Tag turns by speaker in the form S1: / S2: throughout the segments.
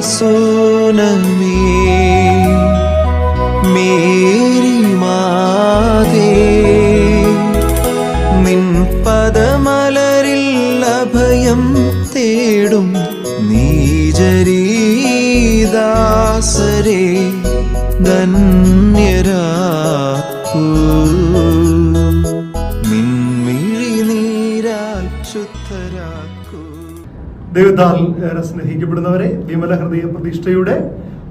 S1: tsunami. Me
S2: ദൈവത്താൽ ഏറെ സ്നേഹിക്കപ്പെടുന്നവരെ വിമല ഹൃദയ പ്രതിഷ്ഠയുടെ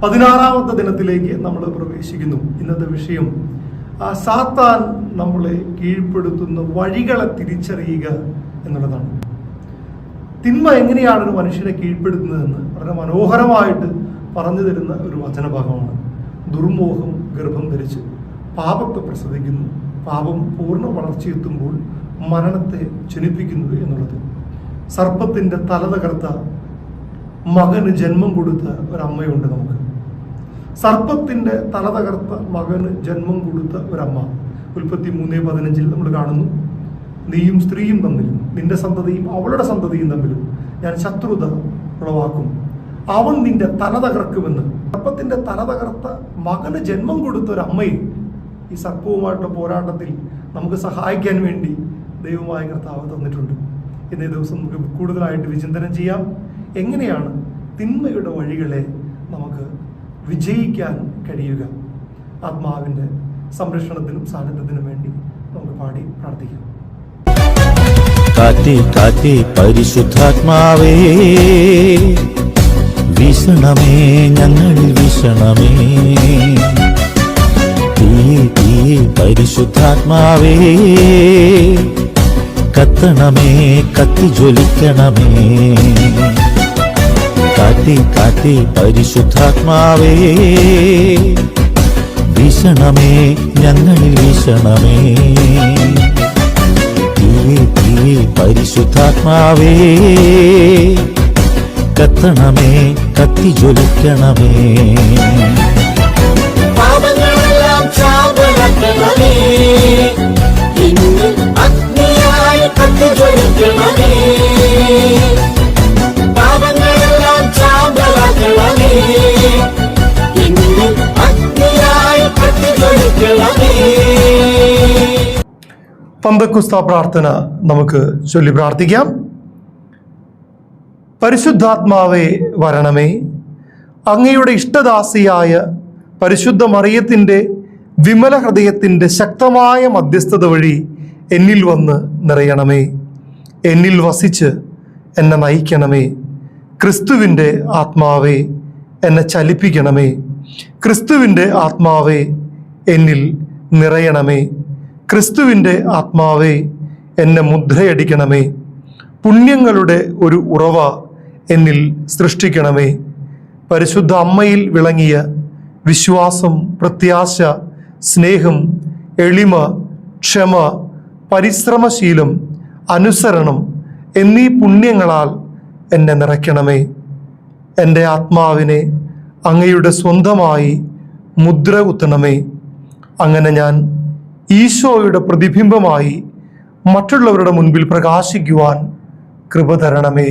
S2: പതിനാറാമത്തെ ദിനത്തിലേക്ക് നമ്മൾ പ്രവേശിക്കുന്നു. ഇന്നത്തെ വിഷയം ആ സാത്താൻ നമ്മളെ കീഴ്പ്പെടുത്തുന്ന വഴികളെ തിരിച്ചറിയുക എന്നുള്ളതാണ്. തിന്മ എങ്ങനെയാണ് ഒരു മനുഷ്യനെ കീഴ്പ്പെടുത്തുന്നതെന്ന് വളരെ മനോഹരമായിട്ട് പറഞ്ഞു തരുന്ന ഒരു വചനഭാഗമാണ്. ദുർമോഹം ഗർഭം ധരിച്ച് പാപത്തെ പ്രസവിക്കുന്നു. പാപം പൂർണ വളർച്ചയെത്തുമ്പോൾ മരണത്തെ ജനിപ്പിക്കുന്നു എന്നുള്ളത്. സർപ്പത്തിന്റെ തല തകർത്ത മകന് ജന്മം കൊടുത്ത ഒരമ്മയുണ്ട് നമുക്ക്. സർപ്പത്തിന്റെ തല തകർത്ത മകന് ജന്മം കൊടുത്ത ഒരമ്മ. ഉൽപ്പത്തി മൂന്ന് പതിനഞ്ചിൽ നമ്മൾ കാണുന്നു. നീയും സ്ത്രീയും തമ്മിലും നിന്റെ സന്തതിയും അവളുടെ സന്തതിയും തമ്മിലും ഞാൻ ശത്രുത ഉളവാക്കും. അവൻ നിന്റെ തല തകർക്കുമെന്ന്. സർപ്പത്തിന്റെ തല തകർത്ത മകന് ജന്മം കൊടുത്ത ഒരു അമ്മയെ ഈ സർപ്പവുമായിട്ടുള്ള പോരാട്ടത്തിൽ നമുക്ക് സഹായിക്കാൻ വേണ്ടി ദൈവമായ കർത്താവ് തന്നിട്ടുണ്ട്. ഇന്നേ ദിവസം നമുക്ക് കൂടുതലായിട്ട് വിചിന്തനം ചെയ്യാം. എങ്ങനെയാണ് തിന്മയുടെ വഴികളെ നമുക്ക് വിജയിക്കാൻ കഴിയുക? ആത്മാവിന്റെ സംരക്ഷണത്തിനും സാന്നിധ്യത്തിനും വേണ്ടി നമുക്ക് പാടി പ്രാർത്ഥിക്കാം.
S3: കാത്തി കാത്തി പരിശുദ്ധാത്മാവേ വീശണമേ ഞങ്ങളിൽ വീശണമേ. തീ തീ പരിശുദ്ധാത്മാവേ കത്തണമേ കത്തി ജ്വലിക്കണമേ കാട്ടി കാട്ടി പരിശുദ്ധാത്മാവേ വീശണമേ ഞങ്ങളിൽ വീശണമേ. തീയെ തീയെ പരിശുദ്ധാത്മാവേ കത്തണമേ കത്തി ജ്വലിക്കണമേ
S4: പാപങ്ങളെല്ലാം ചാമ്പലാക്കണമേ കത്തിജ്വലിക്കണമേ
S2: പന്തക്കുസ്ത പ്രാർത്ഥന നമുക്ക് ചൊല്ലി പ്രാർത്ഥിക്കാം. പരിശുദ്ധാത്മാവേ വരണമേ. അങ്ങയുടെ ഇഷ്ടദാസിയായ പരിശുദ്ധ മറിയത്തിന്റെ വിമല ഹൃദയത്തിന്റെ ശക്തമായ മധ്യസ്ഥത വഴി എന്നിൽ വന്ന് നിറയണമേ. എന്നിൽ വസിച്ച് എന്നെ നയിക്കണമേ. ക്രിസ്തുവിന്റെ ആത്മാവേ എന്നെ ചലിപ്പിക്കണമേ. ക്രിസ്തുവിന്റെ ആത്മാവേ എന്നിൽ നിറയണമേ. ക്രിസ്തുവിന്റെ ആത്മാവേ എന്നെ മുദ്രയടിക്കണമേ. പുണ്യങ്ങളുടെ ഒരു ഉറവ എന്നിൽ സൃഷ്ടിക്കണമേ. പരിശുദ്ധ അമ്മയിൽ വിളങ്ങിയ വിശ്വാസം പ്രത്യാശ സ്നേഹം എളിമ ക്ഷമ പരിശ്രമശീലം അനുസരണം എന്നീ പുണ്യങ്ങളാൽ എന്നെ നിറയ്ക്കണമേ. എന്റെ ആത്മാവിനെ അങ്ങയുടെ സ്വന്തമായി മുദ്ര കുത്തണമേ. അങ്ങനെ ഞാൻ ഈശോയുടെ പ്രതിബിംബമായി മറ്റുള്ളവരുടെ മുൻപിൽ പ്രകാശിക്കുവാൻ കൃപ തരണമേ.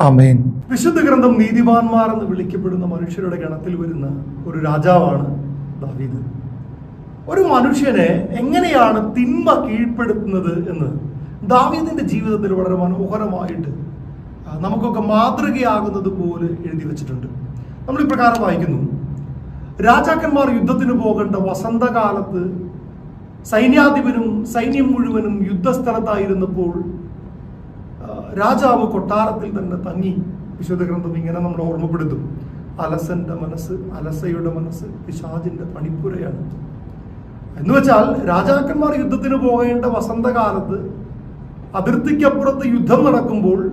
S2: അമേൻ വിശുദ്ധ ഗ്രന്ഥം നീതിമാന്മാർ എന്ന് വിളിക്കപ്പെടുന്ന മനുഷ്യരുടെ ഗണത്തിൽ വരുന്ന ഒരു രാജാവാണ് ദാവീദ്. ഒരു മനുഷ്യനെ എങ്ങനെയാണ് തിന്മ കീഴ്പ്പെടുത്തുന്നത് എന്ന് ദാവീദിന്റെ ജീവിതത്തിൽ വളരെ മനോഹരമായിട്ട് നമുക്കൊക്കെ മാതൃകയാകുന്നത് പോലെ എഴുതി വെച്ചിട്ടുണ്ട്. നമ്മൾ ഇപ്രകാരം വായിക്കുന്നു. രാജാക്കന്മാർ യുദ്ധത്തിന് പോകേണ്ട വസന്തകാലത്ത് സൈന്യാധിപനും സൈന്യം മുഴുവനും യുദ്ധസ്ഥലത്തായിരുന്നപ്പോൾ രാജാവ് കൊട്ടാരത്തിൽ തന്നെ തങ്ങി. വിശുദ്ധ ഗ്രന്ഥം ഇങ്ങനെ നമ്മൾ ഓർമ്മപ്പെടുത്തും. അലസന്റെ മനസ്സ് അലസയുടെ മനസ്സ് പിശാജിന്റെ പണിപ്പുരയാണ്. എന്ന് വെച്ചാൽ രാജാക്കന്മാർ യുദ്ധത്തിന് പോകേണ്ട വസന്തകാലത്ത് അതിർത്തിക്കപ്പുറത്ത് യുദ്ധം നടക്കുമ്പോൾ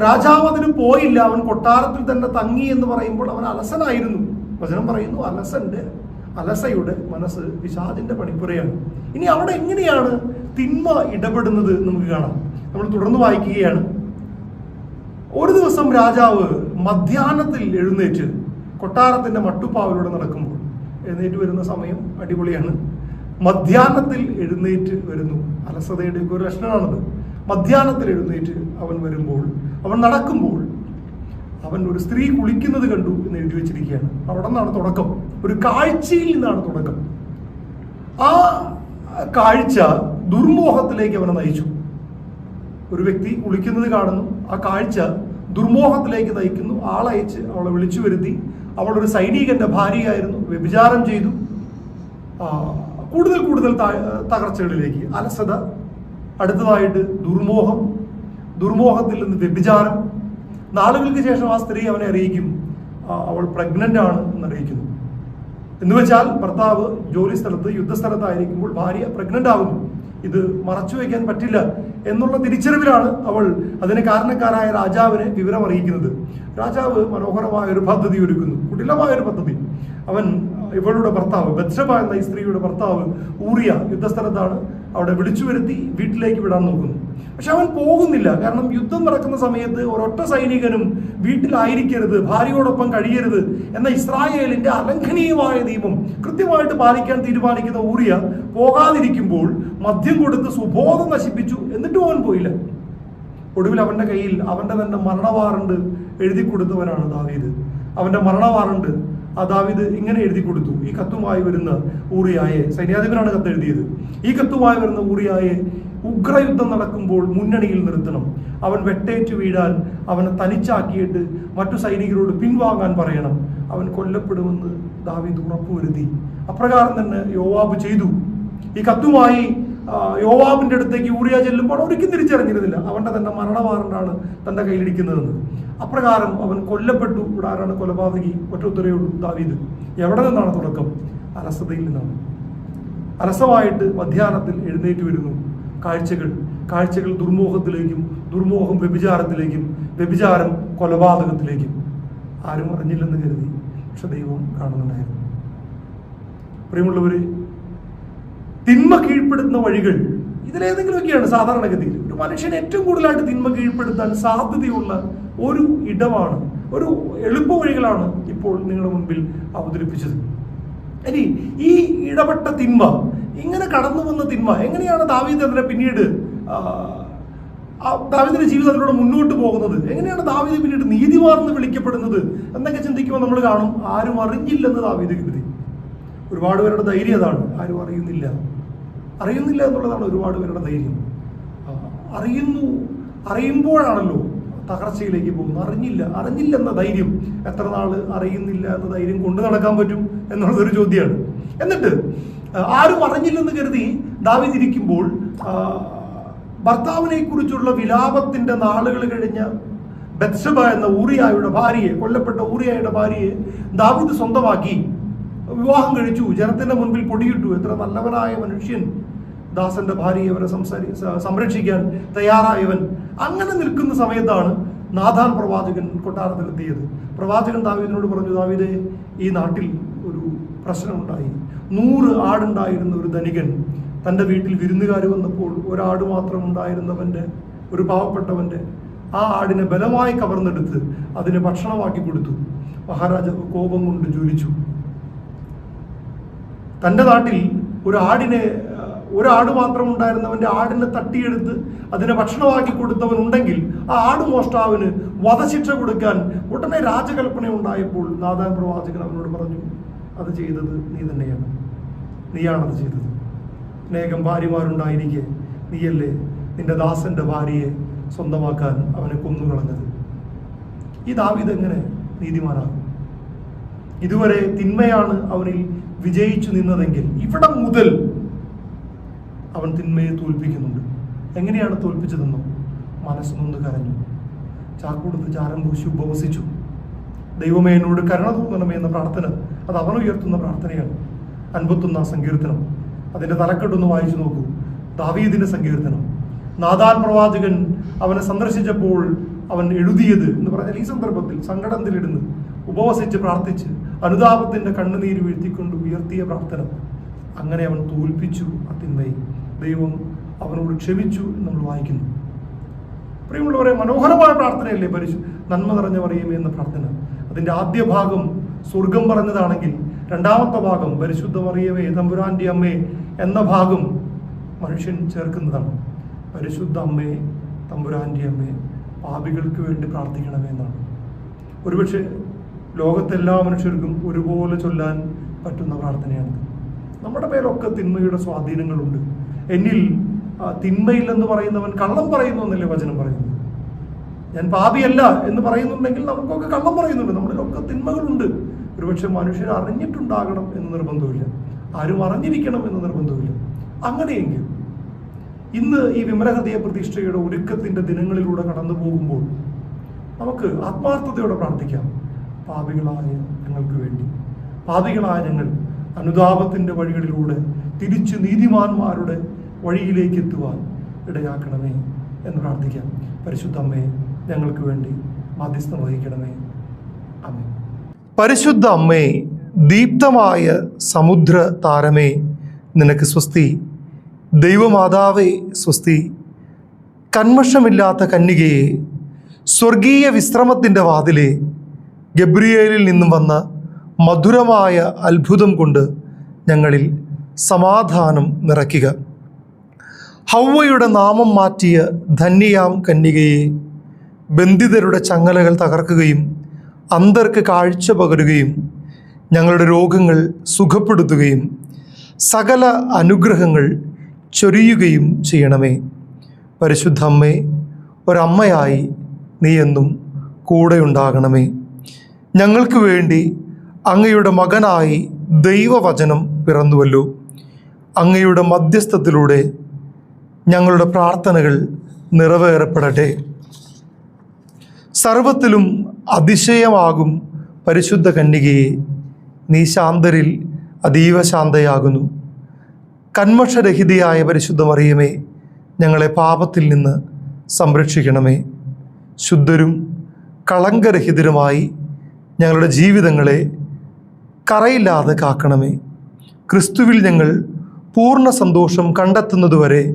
S2: രാജാവ് അതിന് പോയില്ല. അവൻ കൊട്ടാരത്തിൽ തന്നെ തങ്ങി എന്ന് പറയുമ്പോൾ അവൻ അലസനായിരുന്നു. വചനം പറയുന്നു അലസന്റെ അലസയുടെ മനസ്സ് വിഷാദിന്റെ പണിപ്പുരയാണ്. ഇനി അവിടെ എങ്ങനെയാണ് തിന്മ ഇടപെടുന്നത് നമുക്ക് കാണാം. നമ്മൾ തുടർന്ന് വായിക്കുകയാണ്. ഒരു ദിവസം രാജാവ് മധ്യാഹ്നത്തിൽ എഴുന്നേറ്റ് കൊട്ടാരത്തിന്റെ മട്ടുപ്പാവിലൂടെ നടക്കുമ്പോൾ എഴുന്നേറ്റ് വരുന്ന സമയം അടിപൊളിയാണ്. മധ്യാഹ്നത്തിൽ എഴുന്നേറ്റ് വരുന്നു. അലസതയുടെ ഒരു ലക്ഷണമാണത്. മധ്യാഹ്നത്തിൽ എഴുന്നേറ്റ് അവൻ വരുമ്പോൾ അവൻ നടക്കുമ്പോൾ അവൻ ഒരു സ്ത്രീ കുളിക്കുന്നത് കണ്ടു എന്ന് എഴുതി വെച്ചിരിക്കുകയാണ്. അവിടെ നിന്നാണ് തുടക്കം. ഒരു കാഴ്ചയിൽ നിന്നാണ് തുടക്കം. ആ കാഴ്ച ദുർമോഹത്തിലേക്ക് അവനെ നയിച്ചു. ഒരു വ്യക്തി കുളിക്കുന്നത് കാണുന്നു. ആ കാഴ്ച ദുർമോഹത്തിലേക്ക് നയിക്കുന്നു. ആളയച്ച് അവളെ വിളിച്ചു വരുത്തി. അവളൊരു സൈനികന്റെ ഭാര്യയായിരുന്നു. വ്യഭിചാരം ചെയ്തു. കൂടുതൽ കൂടുതൽ തകർച്ചകളിലേക്ക്. അലസത അടുത്തതായിട്ട് ദുർമോഹം ദുർമോഹത്തിൽ നിന്ന് വ്യഭിചാരം. നാളുകൾക്ക് ശേഷം ആ സ്ത്രീ അവനെ അറിയിക്കും. അവൾ പ്രഗ്നന്റ് ആണ് എന്ന് അറിയിക്കുന്നു എന്ന് വെച്ചാൽ ഭർത്താവ് ജോലി സ്ഥലത്ത് യുദ്ധസ്ഥലത്തായിരിക്കുമ്പോൾ ഭാര്യ പ്രഗ്നന്റ് ആകുന്നു. ഇത് മറച്ചു വയ്ക്കാൻ പറ്റില്ല എന്നുള്ള തിരിച്ചറിവിലാണ് അവൾ അതിന് കാരണക്കാരായ രാജാവിനെ വിവരം അറിയിക്കുന്നത് രാജാവ് മനോഹരമായ ഒരു പദ്ധതി ഒരുക്കുന്നു കുടിലമായ ഒരു പദ്ധതി. അവൻ ഇവളുടെ ഭർത്താവ് ബത്സബ എന്ന ഈ സ്ത്രീയുടെ ഭർത്താവ് ഊറിയ യുദ്ധസ്ഥലത്താണ് അവിടെ വിളിച്ചു വരുത്തി വീട്ടിലേക്ക് വിടാൻ നോക്കുന്നു. പക്ഷെ അവൻ പോകുന്നില്ല. കാരണം യുദ്ധം നടക്കുന്ന സമയത്ത് ഒരൊറ്റ സൈനികനും വീട്ടിലായിരിക്കരുത് ഭാര്യയോടൊപ്പം കഴിയരുത് എന്ന ഇസ്രായേലിന്റെ അലംഘനീയമായ നിയമം കൃത്യമായിട്ട് പാലിക്കാൻ തീരുമാനിക്കുന്ന ഊറിയ പോകാതിരിക്കുമ്പോൾ മദ്യം കൊടുത്ത് സുബോധം നശിപ്പിച്ചു എന്നിട്ടും അവൻ പോയില്ല. ഒടുവിൽ അവന്റെ കയ്യിൽ അവന്റെ തന്നെ മരണവാറണ്ട് എഴുതി കൊടുത്തവനാണ് ദാവീദ്. അവന്റെ മരണവാറണ്ട് ആ ദാവീദ് ഇങ്ങനെ എഴുതി കൊടുത്തു. ഈ കത്തുമായി വരുന്ന ഊറിയായെ സൈന്യാധിപനാണ് കത്ത് എഴുതിയത് ഈ കത്തുമായി വരുന്ന ഊറിയായെ ഉഗ്രയുദ്ധം നടക്കുമ്പോൾ മുന്നണിയിൽ നിർത്തണം. അവൻ വെട്ടേറ്റ് വീഴാൻ അവനെ തനിച്ചാക്കിയിട്ട് മറ്റു സൈനികരോട് പിൻവാങ്ങാൻ പറയണം. അവൻ കൊല്ലപ്പെടുമെന്ന് ദാവീദ് ഉറപ്പുവരുത്തി. അപ്രകാരം തന്നെ യോവാബ് ചെയ്തു. ഈ കത്തുമായി യോവാബിന്റെ അടുത്തേക്ക് ഊറിയ ചെല്ലുമ്പോൾ ഒരിക്കലും തിരിച്ചറിഞ്ഞിരുന്നില്ല. അവന്റെ തന്നെ മരണവാറണ്ടാണ് തന്റെ കയ്യിലിരിക്കുന്നതെന്ന്. അപ്രകാരം അവൻ കൊല്ലപ്പെട്ടു. ഇവിടെ ആരാണ് കൊലപാതകി? ഒറ്റ ഉത്തരവേ ദാവീദ്. എവിടെ നിന്നാണ് തുടക്കം? അലസതയിൽ നിന്നാണ്. അലസമായിട്ട് മധ്യാഹ്നത്തിൽ എഴുന്നേറ്റ് വരുന്നു. കാഴ്ചകൾ കാഴ്ചകൾ ദുർമോഹത്തിലേക്കും ദുർമോഹം വ്യഭിചാരത്തിലേക്കും വ്യഭിചാരം കൊലപാതകത്തിലേക്കും. ആരും അറിഞ്ഞില്ലെന്ന് കരുതി പക്ഷെ ദൈവം കാണുന്നുണ്ടായിരുന്നു. പ്രിയമുള്ളവര് തിന്മ കീഴ്പ്പെടുത്തുന്ന വഴികൾ ഇതിലേതെങ്കിലുമൊക്കെയാണ് സാധാരണഗതിയിൽ. ഒരു മനുഷ്യൻ ഏറ്റവും കൂടുതലായിട്ട് തിന്മ കീഴ്പ്പെടുത്താൻ സാധ്യതയുള്ള ഒരു ഇടമാണ് ഒരു എളുപ്പ വഴികളാണ് ഇപ്പോൾ നിങ്ങളുടെ മുൻപിൽ അവതരിപ്പിച്ചത്. ഇനി ഈ ഇടപെട്ട തിന്മ ഇങ്ങനെ കടന്നു വന്ന തിന്മ എങ്ങനെയാണ് ദാവീദ് പിന്നീട് ജീവിതത്തിലൂടെ ദാവീദിന്റെ ജീവിതം മുന്നോട്ട് പോകുന്നത്? എങ്ങനെയാണ് ദാവീദ് പിന്നീട് നീതിമാർന്ന് വിളിക്കപ്പെടുന്നത്? എന്നൊക്കെ ചിന്തിക്കുമ്പോൾ നമ്മൾ കാണും ആരും അറിഞ്ഞില്ലെന്ന് ദാവീദ് കരുതി. ഒരുപാട് പേരുടെ ധൈര്യം അതാണ്. ആരും അറിയുന്നില്ല. അറിയുന്നില്ല എന്നുള്ളതാണ് ഒരുപാട് പേരുടെ ധൈര്യം. അറിയുന്നു അറിയുമ്പോഴാണല്ലോ തകർച്ചയിലേക്ക് പോകുന്നത്. അറിഞ്ഞില്ല അറിഞ്ഞില്ല എന്ന ധൈര്യം. എത്ര നാൾ അറിയുന്നില്ല എന്ന ധൈര്യം കൊണ്ടു നടക്കാൻ പറ്റും എന്നുള്ളതൊരു ചോദ്യമാണ്. എന്നിട്ട് ആരും അറിഞ്ഞില്ലെന്ന് കരുതി ദാവിതിരിക്കുമ്പോൾ ഭർത്താവിനെ കുറിച്ചുള്ള വിലാപത്തിന്റെ നാളുകൾ കഴിഞ്ഞ ബത്സബ എന്ന ഊറിയായുടെ ഭാര്യയെ കൊല്ലപ്പെട്ട ഊറിയായുടെ ഭാര്യയെ ദാവിദ് സ്വന്തമാക്കി. വിവാഹം കഴിച്ചു. ജനത്തിന്റെ മുൻപിൽ പൊടിയിട്ടു. എത്ര നല്ലവനായ മനുഷ്യൻ ദാസന്റെ ഭാര്യയെ അവരെ സംസാരി സംരക്ഷിക്കാൻ തയ്യാറായവൻ. അങ്ങനെ നിൽക്കുന്ന സമയത്താണ് നാഥാൻ പ്രവാചകൻ കൊട്ടാരത്തിലെത്തിയത്. പ്രവാചകൻ ദാവീദിനോട് പറഞ്ഞു ദാവീദേ ഈ നാട്ടിൽ ഒരു പ്രശ്നമുണ്ടായി. നൂറ് ആടുണ്ടായിരുന്ന ഒരു ധനികൻ തന്റെ വീട്ടിൽ വിരുന്നുകാർ വന്നപ്പോൾ ഒരാട് മാത്രം ഉണ്ടായിരുന്നവന്റെ ഒരു പാവപ്പെട്ടവന്റെ ആ ആടിനെ ബലമായി കവർന്നെടുത്ത് അതിന് ഭക്ഷണമാക്കി കൊടുത്തു. മഹാരാജാവ് കോപം കൊണ്ട് ജ്വലിച്ചു. തന്റെ നാട്ടിൽ ഒരു ആടിനെ ഒരാട് മാത്രം ഉണ്ടായിരുന്നവന്റെ ആടിനെ തട്ടിയെടുത്ത് അതിനെ ഭക്ഷണമാക്കി കൊടുത്തവൻ ഉണ്ടെങ്കിൽ ആ ആട് മോഷ്ടാവിന് വധശിക്ഷ കൊടുക്കാൻ ഉടനെ രാജകൽപ്പന ഉണ്ടായപ്പോൾ നാദാൻ പ്രവാചകൻ അവനോട് പറഞ്ഞു അത് ചെയ്തത് നീ തന്നെയാണ്. നീയാണത് ചെയ്തത്. അനേകം ഭാര്യമാരുണ്ടായിരിക്കെ. നീയല്ലേ നിന്റെ ദാസന്റെ ഭാര്യയെ സ്വന്തമാക്കാൻ അവനെ കൊന്നുകളഞ്ഞത്? ഈ ദാവിതെങ്ങനെ നീതിമാനാകും? ഇതുവരെ തിന്മയാണ് അവനിൽ വിജയിച്ചു നിന്നതെങ്കിൽ ഇവിടെ മുതൽ അവൻ തിന്മയെ തോൽപ്പിക്കുന്നുണ്ട്. എങ്ങനെയാണ് തോൽപ്പിച്ചതെന്നോ? മനസ്സുനൊന്ന് കരഞ്ഞു. ചാക്കൂടത്ത് ചാരം പൂശി ഉപവസിച്ചു. ദൈവമേ എന്നോട് കരുണ തോന്നണമേ എന്ന പ്രാർത്ഥന അത് അവൻ ഉയർത്തുന്ന പ്രാർത്ഥനയാണ്. അൻപത്തൊന്നാം സങ്കീർത്തനം. അതിന്റെ തലക്കെട്ടൊന്ന് വായിച്ചു നോക്കൂ. ദാവീദിന്റെ സങ്കീർത്തനം. നാദാൻ പ്രവാചകൻ അവനെ സന്ദർശിച്ചപ്പോൾ അവൻ എഴുതിയത് എന്ന് പറഞ്ഞാൽ ഈ സന്ദർഭത്തിൽ സങ്കടത്തിലിരുന്ന് ഉപവസിച്ച് പ്രാർത്ഥിച്ച് അനുതാപത്തിന്റെ കണ്ണുനീര് വീഴ്ത്തിക്കൊണ്ട് ഉയർത്തിയ പ്രാർത്ഥന. അങ്ങനെ അവൻ തോൽപ്പിച്ചു ആ തിന്മയെ ദൈവം അവനോട് ക്ഷമിച്ചു എന്ന് നമ്മൾ വായിക്കുന്നു. പ്രിയമുള്ളവരെ മനോഹരമായ പ്രാർത്ഥനയല്ലേ പരിശു നന്മ നിറഞ്ഞ പറയുമേ എന്ന പ്രാർത്ഥന. അതിന്റെ ആദ്യ ഭാഗം സ്വർഗം പറഞ്ഞതാണെങ്കിൽ രണ്ടാമത്തെ ഭാഗം പരിശുദ്ധ മറിയമേ തമ്പുരാന്റെ അമ്മേ എന്ന ഭാഗം മനുഷ്യൻ ചേർക്കുന്നതാണ്. പരിശുദ്ധ അമ്മേ തമ്പുരാന്റെ അമ്മേ പാപികൾക്ക് വേണ്ടി പ്രാർത്ഥിക്കണമേ എന്നാണ്. ഒരുപക്ഷെ ലോകത്തെ എല്ലാ മനുഷ്യർക്കും ഒരുപോലെ ചൊല്ലാൻ പറ്റുന്ന പ്രാർത്ഥനയാണ്. നമ്മുടെ പേരൊക്കെ തിന്മയുടെ സ്വാധീനങ്ങളുണ്ട്. എന്നിൽ തിന്മയില്ലെന്ന് പറയുന്നവൻ കള്ളം പറയുന്നു എന്നല്ലേ വചനം പറയുന്നത്? ഞാൻ പാപിയല്ല എന്ന് പറയുന്നുണ്ടെങ്കിൽ നമുക്കൊക്കെ കള്ളം പറയുന്നുണ്ട്. നമ്മളിലൊക്കെ തിന്മകളുണ്ട്. ഒരുപക്ഷെ മനുഷ്യർ അറിഞ്ഞിട്ടുണ്ടാകണം എന്ന് നിർബന്ധമില്ല. ആരും അറിഞ്ഞിരിക്കണം എന്ന് നിർബന്ധമില്ല. അങ്ങനെയെങ്കിൽ ഇന്ന് ഈ വിമലഹൃദയ പ്രതിഷ്ഠയുടെ ഒരുക്കത്തിന്റെ ദിനങ്ങളിലൂടെ കടന്നു പോകുമ്പോൾ നമുക്ക് ആത്മാർത്ഥതയോടെ പ്രാർത്ഥിക്കാം. പാപികളായ ഞങ്ങൾക്ക് വേണ്ടി. പാപികളായ ഞങ്ങൾ അനുതാപത്തിന്റെ വഴികളിലൂടെ തിരിച്ചു നീതിമാന്മാരുടെ വഴിയിലേക്ക് എത്തുവാൻ ഇടയാക്കണമേ എന്ന് പ്രാർത്ഥിക്കാം. പരിശുദ്ധ അമ്മയെ ഞങ്ങൾക്ക് വേണ്ടി മാധ്യസ്ഥം വഹിക്കണമേ. അമ്മേ പരിശുദ്ധ അമ്മേ ദീപ്തമായ സമുദ്ര താരമേ നിനക്ക് സ്വസ്തി. ദൈവമാതാവേ സ്വസ്തി. കന്മഷമില്ലാത്ത കന്യകയെ സ്വർഗീയ വിശ്രമത്തിന്റെ വാതിലെ ഗബ്രിയേലിൽ നിന്നും വന്ന മധുരമായ അത്ഭുതം കൊണ്ട് ഞങ്ങളിൽ സമാധാനം നിറയ്ക്കുക. ഹൗവയുടെ നാമം മാറ്റിയ ധന്യയാം കന്യകയെ ബന്ധിതരുടെ ചങ്ങലകൾ തകർക്കുകയും അന്തർക്ക് കാഴ്ച പകരുകയും ഞങ്ങളുടെ രോഗങ്ങൾ സുഖപ്പെടുത്തുകയും സകല അനുഗ്രഹങ്ങൾ ചൊരിയുകയും ചെയ്യണമേ. പരിശുദ്ധമ്മേ ഒരമ്മയായി നീ എന്നും കൂടെയുണ്ടാകണമേ. ഞങ്ങൾക്ക് വേണ്ടി അങ്ങയുടെ മകനായി ദൈവവചനം പിറന്നുവല്ലോ. അങ്ങയുടെ മധ്യസ്ഥത്തിലൂടെ ഞങ്ങളുടെ പ്രാർത്ഥനകൾ നിറവേറപ്പെടട്ടെ. സർവത്തിലും അതിശയമാകും പരിശുദ്ധ കന്യകയെ. നീ ശാന്തരിൽ അതീവ ശാന്തയാകുന്നു. കന്മക്ഷരഹിതയായ പരിശുദ്ധ മറിയമേ ഞങ്ങളെ പാപത്തിൽ നിന്ന് സംരക്ഷിക്കണമേ. ശുദ്ധരും കളങ്കരഹിതരുമായി ഞങ്ങളുടെ ജീവിതങ്ങളെ കറയില്ലാതെ കാക്കണമേ. ക്രിസ്തുവിൽ ഞങ്ങൾ പൂർണ സന്തോഷം കണ്ടെത്തുന്നതുവരെ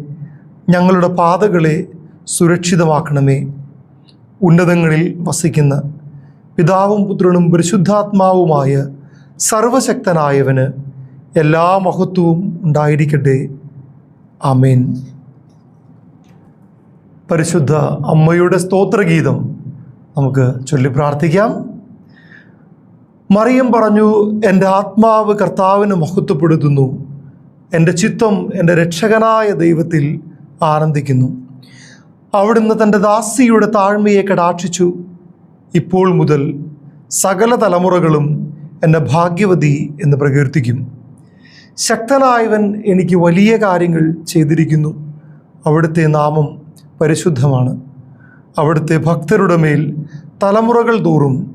S2: ഞങ്ങളുടെ പാതകളെ സുരക്ഷിതമാക്കണമേ. ഉന്നതങ്ങളിൽ വസിക്കുന്ന പിതാവും പുത്രനും പരിശുദ്ധാത്മാവുമായ സർവശക്തനായവന് എല്ലാ മഹത്വവും ഉണ്ടായിരിക്കട്ടെ. അമേൻ പരിശുദ്ധ അമ്മയുടെ സ്തോത്രഗീതം നമുക്ക് ചൊല്ലി പ്രാർത്ഥിക്കാം. മറിയം പറഞ്ഞു എന്റെ ആത്മാവ് കർത്താവിന് മഹത്വപ്പെടുത്തുന്നു. എന്റെ ചിത്തം എന്റെ രക്ഷകനായ ദൈവത്തിൽ ആനന്ദിക്കുന്നു. അവിടുന്ന് തന്റെ ദാസിയുടെ താഴ്മയെ കടാക്ഷിച്ചു. ഇപ്പോൾ മുതൽ സകല തലമുറകളും എന്നെ ഭാഗ്യവതി എന്ന് പ്രകീർത്തിക്കും. ശക്തനായവൻ എനിക്ക് വലിയ കാര്യങ്ങൾ ചെയ്തിരിക്കുന്നു. അവിടുത്തെ നാമം പരിശുദ്ധമാണ്. അവിടുത്തെ ഭക്തരുടെ മേൽ തലമുറകൾ തോറും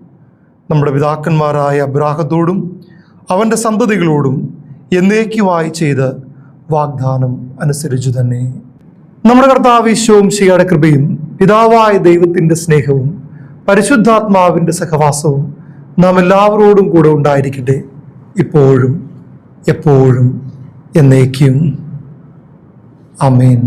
S2: നമ്മുടെ പിതാക്കന്മാരായ അബ്രാഹത്തോടും അവന്റെ സന്തതികളോടും എന്നേക്കുമായി ചെയ്ത വാഗ്ദാനം അനുസരിച്ചു തന്നെ. നമ്മുടെ കർത്താവ് ഈശോവും ശിയുടെ കൃപയും പിതാവായ ദൈവത്തിന്റെ സ്നേഹവും പരിശുദ്ധാത്മാവിന്റെ സഹവാസവും നാം എല്ലാവരോടും കൂടെ ഉണ്ടായിരിക്കട്ടെ. ഇപ്പോഴും എപ്പോഴും എന്നേക്കും. അമേൻ